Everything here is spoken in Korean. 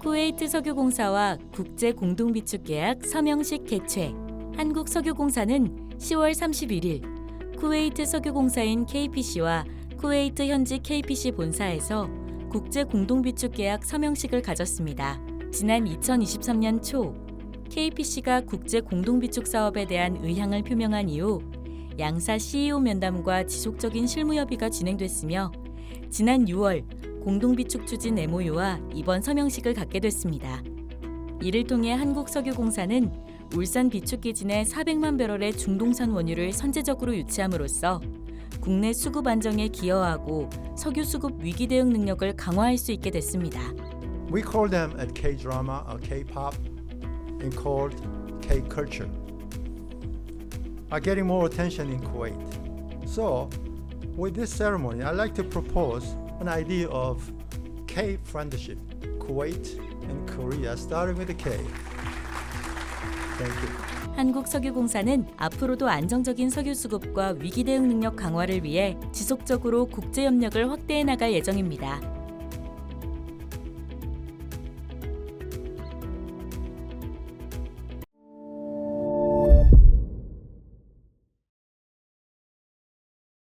쿠웨이트 석유공사와 국제 공동 비축 계약 서명식 개최. 한국 석유공사는 10월 31일 쿠웨이트 석유공사인 KPC와 쿠웨이트 현지 KPC 본사에서 국제 공동 비축 계약 서명식을 가졌습니다. 지난 2023년 초 KPC가 국제 공동 비축 사업에 대한 의향을 표명한 이후 양사 CEO 면담과 지속적인 실무 협의가 진행됐으며 지난 6월 공동 비축 추진 MOU와 이번 서명식을 갖게 됐습니다. 이를 통해 한국석유공사는 울산 비축기지 내 400만 배럴의 중동산 원유를 선제적으로 유치함으로써 국내 수급 안정에 기여하고 석유 수급 위기 대응 능력을 강화할 수 있게 됐습니다. We call them at K drama or K pop and called K culture are getting more attention in Kuwait. So, with this ceremony, I'd like to propose an idea of K friendship, Kuwait and Korea, starting with the K. Thank you. 한국석유공사는 앞으로도 안정적인 석유 수급과 위기 대응 능력 강화를 위해 지속적으로 국제 협력을 확대해 나갈 예정입니다.